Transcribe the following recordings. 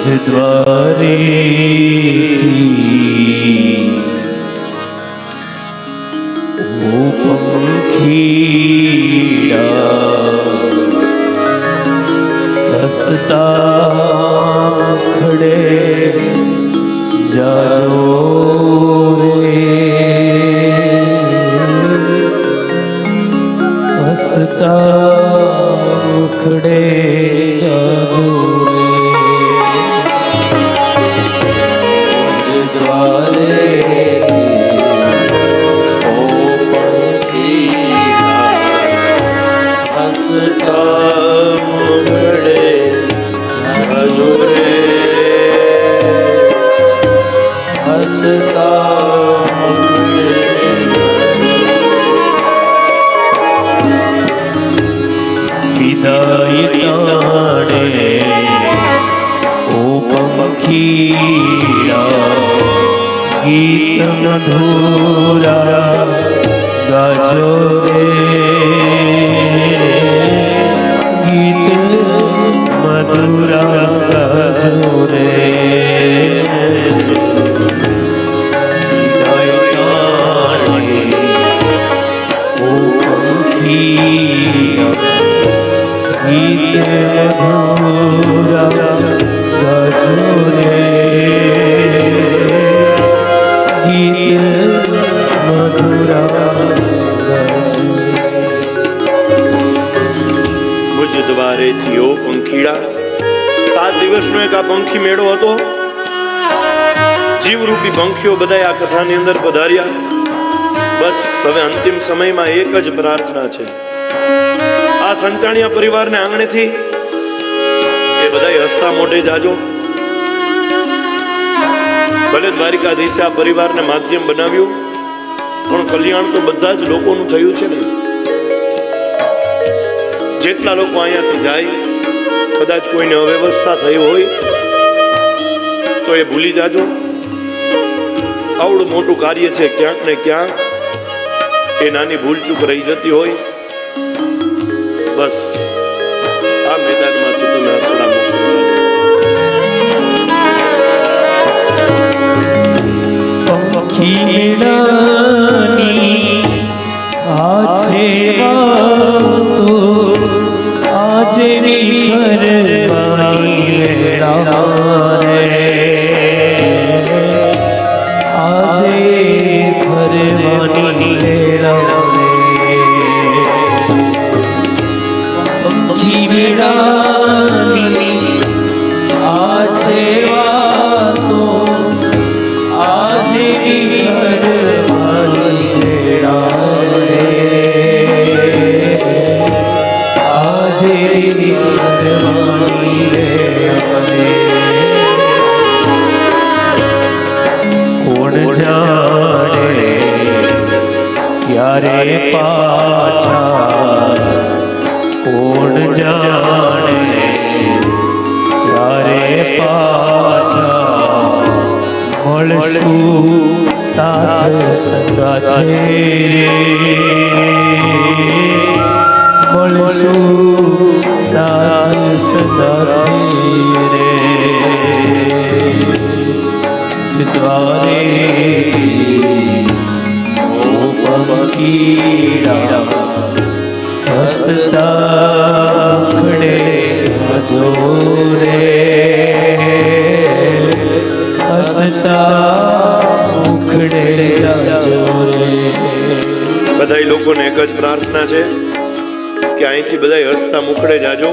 રાજદ્વારેથી ઓ પંખીડા હસતા ખડે જાજો રે હસતા ખડે ગીત મધુરા ગાજો રે ગીત મધુરા ગાજો રે દ્વારેથી પંખીડા સાત દિવસનો એક આ પંખી મેળો હતો। જીવરૂપી પંખીઓ બધા આ કથાની અંદર પધાર્યા। બસ હવે અંતિમ સમયમાં એક જ પ્રાર્થના છે। આ સંચાણિયા પરિવારને આંગણેથી બધા હસતા મોઢે જાજો. ભલે દ્વારિકાધીશે આ પરિવારને માધ્યમ બનાવ્યું, પણ કલ્યાણ તો બધા જ લોકોનું થયું છે ને. જેટલા લોકો અહીંયાથી જાય, કદાચ કોઈને અવ્યવસ્થા થઈ હોય, તો એ ભૂલી જાજો. આવડું મોટું કાર્ય છે ક્યાંક ને ક્યાંક, એ નાની ભૂલચૂક રહી જતી હોય. બસ. પંખી મેળાની આ છે વાતો આજે ક્યારે પાછા કોણ જાણે? ક્યારે પાછા મળશું સાથ સાથે રે? મળશું સાથ સાથે રે? દ્વારે હસતા ખડે જોરે હસતા ઉખડે જો બધા લોકોને એક જ પ્રાર્થના છે કે અહીંથી બધા હસતા મુખડે જાજો.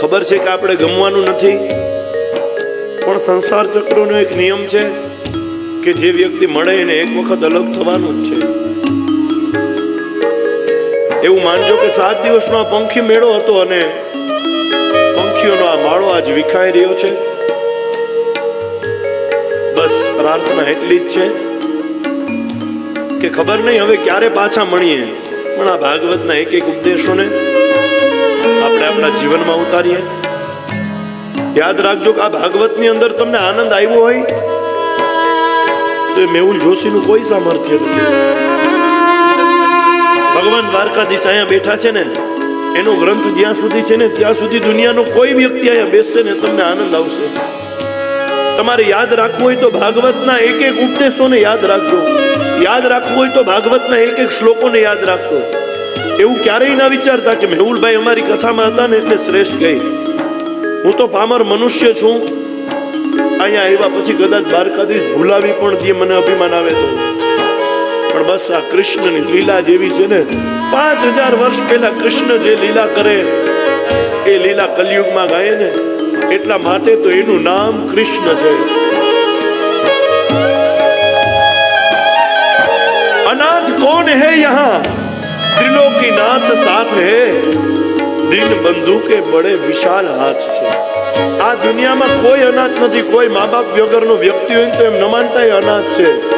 ખબર છે કે આપણે ગમવાનું નથી, પણ સંસાર ચક્રનો એક નિયમ છે કે જે વ્યક્તિ મળે એને એક વખત અલગ થવાનું જ છે. એવું માનજો કે સાત દિવસનો આ પંખી મેળો હતો અને પંખીઓનો આ માળો આજ વિખાઈ રહ્યો છે. બસ પ્રાર્થના એટલી જ છે કે ખબર નહીં હવે ક્યારે પાછા મળીએ. પણ આ ભાગવતના એક એક ઉપદેશોને આપણે આપણા જીવનમાં ઉતારીએ. યાદ રાખજો કે આ ભાગવતની અંદર તમને આનંદ આવ્યો હોય તો એ મેહુલ જોશીનું કોઈ સામર્થ્ય નથી. ભગવાન દ્વારકાધીશ અહીંયા બેઠા છે ને, એનો ગ્રંથ જ્યાં સુધી છે ને, ત્યાં સુધી દુનિયાનો કોઈ વ્યક્તિ અહીંયા બેસશે ને, તમને આનંદ આવશે. તમારે યાદ રાખવું હોય તો ભાગવતના એક એક ઉપદેશોને યાદ રાખજો. યાદ રાખવું હોય તો ભાગવતના એક એક શ્લોકોને યાદ રાખજો. એવું ક્યારેય ના વિચારતા કે મેહુલભાઈ અમારી કથામાં હતા ને, એટલે શ્રેષ્ઠ ગઈ. હું તો પામર મનુષ્ય છું. અહીંયા આવ્યા પછી કદાચ દ્વારકાધીશ ભૂલાવી પણ દે મને અભિમાન આવે તો. પણ બસ આ કૃષ્ણની લીલા જેવી છે ને પાંચ હજાર વર્ષ પહેલા કૃષ્ણ જે લીલા કરે, એ લીલા કલયુગમાં ગાય ને, એટલા માટે તો એનું નામ કૃષ્ણ છે. અનાથ કોણ હે યહાં? ત્રિલોકી નાથ સાથ હે. દિન બંધુ કે બડે વિશાલ હાથ છે. આ દુનિયામાં કોઈ અનાથ નથી, કોઈ મા બાપ વગરનો વ્યક્તિ હોય તો એમ ન માનતા અનાથ છે.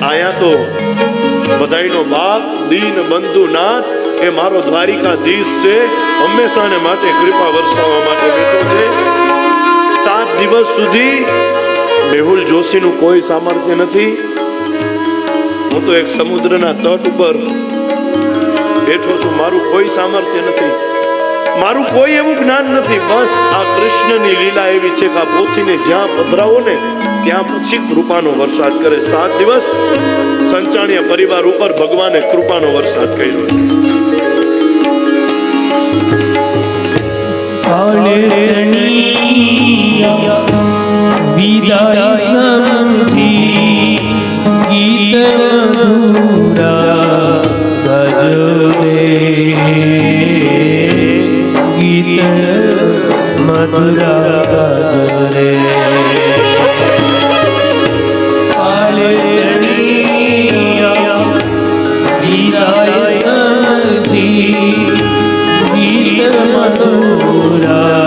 આયા તો બધાયનો બાપ, દીન, બંધુ, નાથ એ મારો દ્વારિકાધીશ છે. હંમેશાને માટે કૃપા વરસાવવા માટે બેઠો છે. સાત દિવસ સુધી મેહુલ જોશીનું કોઈ સામર્થ્ય નથી. હું તો એક સમુદ્રના તટ ઉપર બેઠો છું. મારું કોઈ સામર્થ્ય નથી. મારું કોઈ એવું જ્ઞાન નથી. બસ આ કૃષ્ણની લીલા એવી છે કે આ પોથીને જ્યાં પધરાવો ને ત્યાં પછી કૃપાનો વરસાદ કરે. સાત દિવસ સંચાણીયા પરિવાર ઉપર ભગવાને કૃપાનો વરસાદ કર્યો છે. વિદાય વિદાય સમજી ગીત મધુરા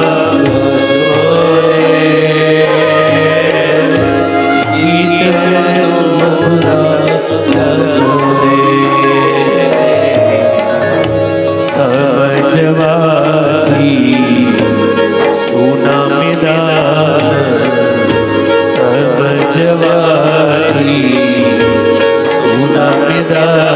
જવાથી સોના મેદાન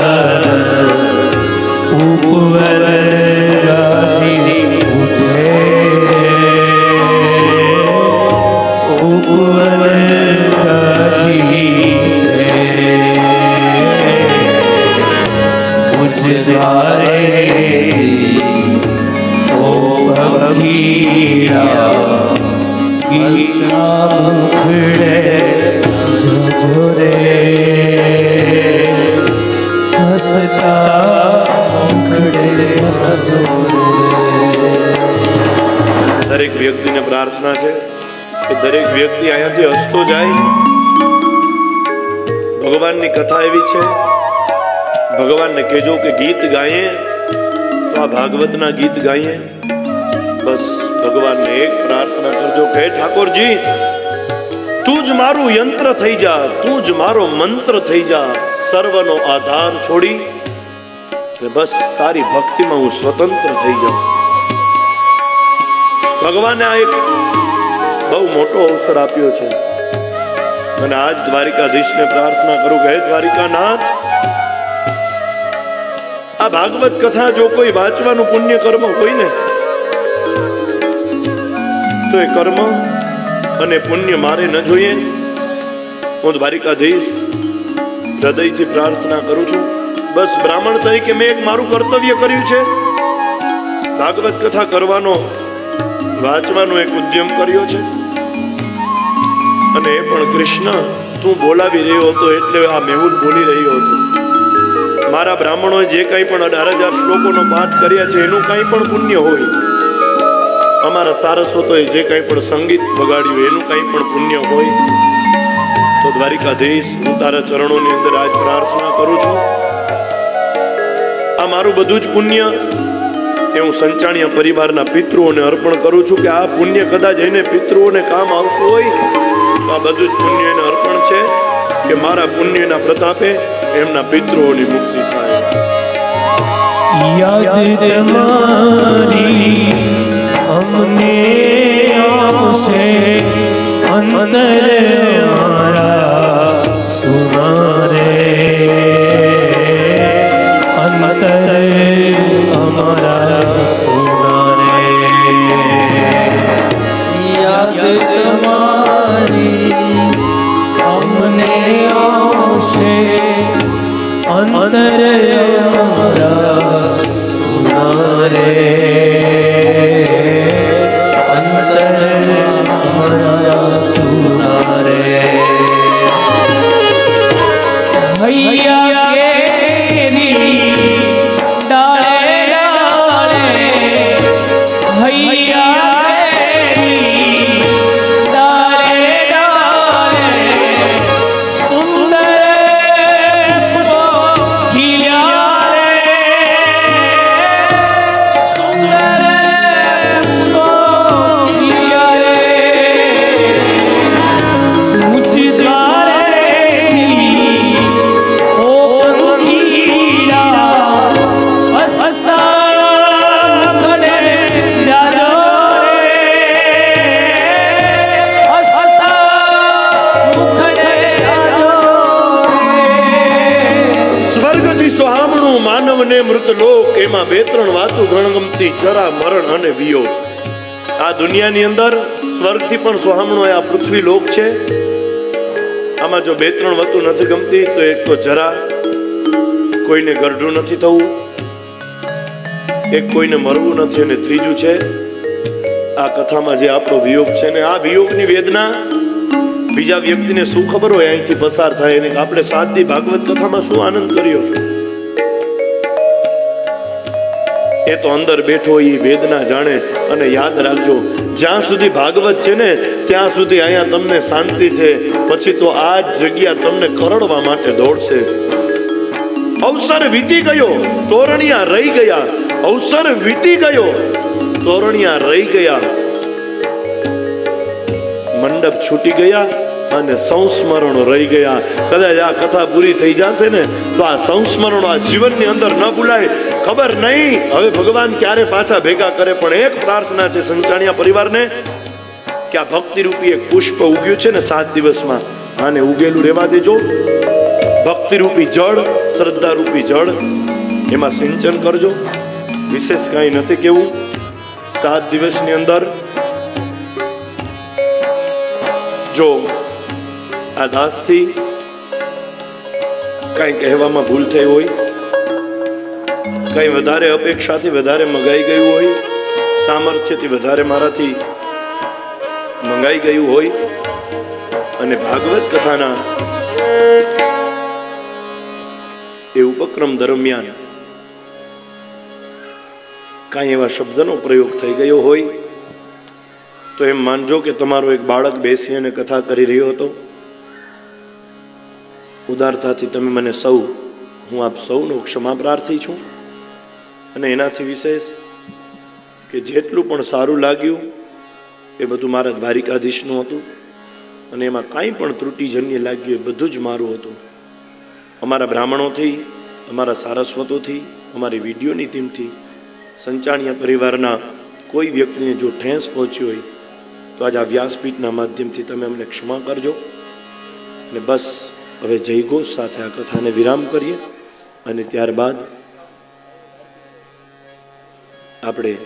દરેક વ્યક્તિ અહીંયાથી હસતો જાય, ભગવાનની કથા એવી છે. ભગવાનને કહેજો કે ગીત ગાઈએ, તો આ ભાગવતના ગીત ગાઈએ. બસ ભગવાનને એક પ્રાર્થના કરજો કે ઠાકોરજી, તું જ મારું યંત્ર થઈ જા, તું જ મારો મંત્ર થઈ જા, સર્વનો આધાર છોડી બસ તારી ભક્તિમાં હું સ્વતંત્ર થઈ જાઉં. ભગવાને આ એક બહુ મોટો અવસર આપ્યો છે. અને આજ દ્વારિકાધીશને પ્રાર્થના કરું કે હે દ્વારિકાનાથ, આ ભાગવત કથા જો કોઈ વાંચવાનું પુણ્ય કર્મ હોય ને, તો એ કર્મ અને પુણ્ય મારે ન જોઈએ. હું દ્વારિકાધીશ હૃદયથી પ્રાર્થના કરું છું. બસ બ્રાહ્મણ તરીકે મેં એક મારું કર્તવ્ય કર્યું છે. ભાગવત કથા કરવાનો, વાંચવાનો એક ઉદ્યમ કર્યો છે. અને એ પણ કૃષ્ણ, તું બોલાવી રહ્યો હતો એટલે આ મેહુલ બોલી રહ્યો હતો. મારા બ્રાહ્મણોએ જે કંઈ પણ અઢાર હજાર શ્લોકોનો પાઠ કર્યા છે, એનું કંઈ પણ પુણ્ય હોય. અમારા સારસ્વતોએ જે કંઈ પણ સંગીત વગાડ્યું, એનું કંઈ પણ પુણ્ય હોય. તો દ્વારિકાધીશ, હું તારા ચરણોની અંદર આજ પ્રાર્થના કરું છું. આ મારું બધું જ પુણ્ય એ હું સંચાણિયા પરિવારના પિતૃઓને અર્પણ કરું છું કે આ પુણ્ય કદાચ એને પિતૃઓને કામ આવતું હોય આ બધું જ પુણ્યને અર્પણ છે કે મારા પુણ્યના પ્રતાપે એમના પિતૃઓની મુક્તિ થાય. યાદ અમને આવશે અંતર મારા સુનારે. અંતર આવશે. અંતર માનવને મૃતલોક એમાં બે ત્રણ વાતો ગણગમતી, જરા મરણ અને વિયોગ. આ દુનિયાની અંદર સ્વર્ગથી પણ સોહામણું આ પૃથ્વી લોક છે. આમાં જો બે ત્રણ વસ્તુ નથી ગમતી, તો એક તો જરા કોઈને ગરઢું નથી થવું, એક કોઈને મરવું નથી અને ત્રીજું છે, આ કથામાં જે આપણો વિયોગ છે ને, આ વિયોગની વેદના બીજા વ્યક્તિને શું ખબર હોય, અહીંથી પસાર થાય, એને આપણે સાત દી ભાગવત કથામાં શું આનંદ કર્યો? એ તો અંદર બેઠો એ વેદના જાણે અને યાદ રાખજો, જ્યાં સુધી ભાગવત છે ને, ત્યાં સુધી અહીંયા તમને શાંતિ છે. પછી તો આ જ જગ્યા તમને કરડવા માટે દોડશે. અવસર વીતી ગયો, તોરણિયા રહી ગયા. અવસર વીતી ગયો, તોરણિયા રહી ગયા. મંડપ છૂટી ગયા અને સંસ્મરણો રહી ગયા. કદાચ આ કથા પૂરી થઈ જશે ને, તો આ સંસ્મરણો આ જીવનની અંદર ન ભૂલાય. ખબર નહીં. હવે ભગવાન ક્યારે પાછા ભેગા કરે, પણ એક પ્રાર્થના છે સંચાણિયા પરિવારને, કે આ ભક્તિરૂપી એક પુષ્પ ઉગ્યું છે ને સાત દિવસમાં. આને ઉગેલું રહેવા દેજો. ભક્તિરૂપી જળ શ્રદ્ધા રૂપી જળ, એમાં સિંચન કરજો. વિશેષ કાંઈ નથી કેવું. સાત દિવસની અંદર જો આ દાસથી કાંઈ કહેવામાં ભૂલ થઈ હોય, કંઈ વધારે અપેક્ષાથી વધારે મંગાઈ ગયું હોય, સામર્થ્યથી વધારે મારાથી મંગાઈ ગયું હોય અને ભાગવત કથાના એ ઉપક્રમ દરમિયાન કાંઈ એવા શબ્દનો પ્રયોગ થઈ ગયો હોય, તો એમ માનજો કે તમારો એક બાળક બેસી અને કથા કરી રહ્યો હતો. ઉદારતાથી તમે મને સૌ, હું આપ સૌનો ક્ષમા પ્રાર્થી છું. અને એનાથી વિશેષ કે જેટલું પણ સારું લાગ્યું, એ બધું મારા દ્વારિકાધીશનું હતું. અને એમાં કાંઈ પણ ત્રુટિજન્ય લાગ્યું એ બધું જ મારું હતું. અમારા બ્રાહ્મણોથી, અમારા સારસ્વતોથી અમારી વિડીયોની ટીમથી, સંચાણીયા પરિવારના કોઈ વ્યક્તિને જો ઠેંસ પહોંચી હોય, તો આજ આ વ્યાસપીઠના માધ્યમથી તમે અમને ક્ષમા કરજો. અને બસ હવે જયઘોષ સાથે આ કથાને વિરામ કરીએ અને ત્યારબાદ આપણે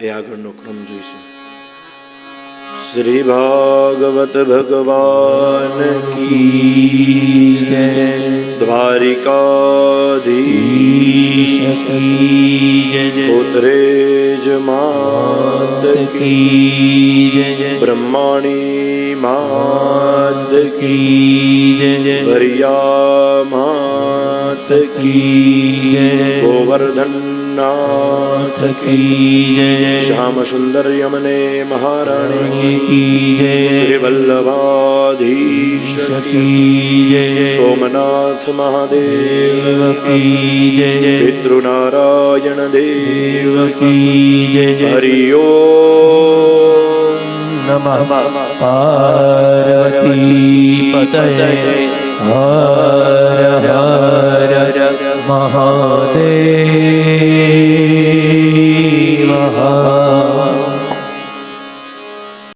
એ આગળનો ક્રમ જોઈશું. શ્રી ભાગવત ભગવાન કી જય દ્વારિકાધીશ ગોત્રેજ માત કી બ્રહ્માણી માત કી વરિયા માત કી ગોવર્ધન નાથ શ્યામ સુંદર યમને મહારાણી શ્રી વલ્લભાધીશ સોમનાથ મહાદેવ પિતૃનારાયણ દેવ હરિ ઓમ નમઃ પાર્વતી પતય હર মহোদয় মহা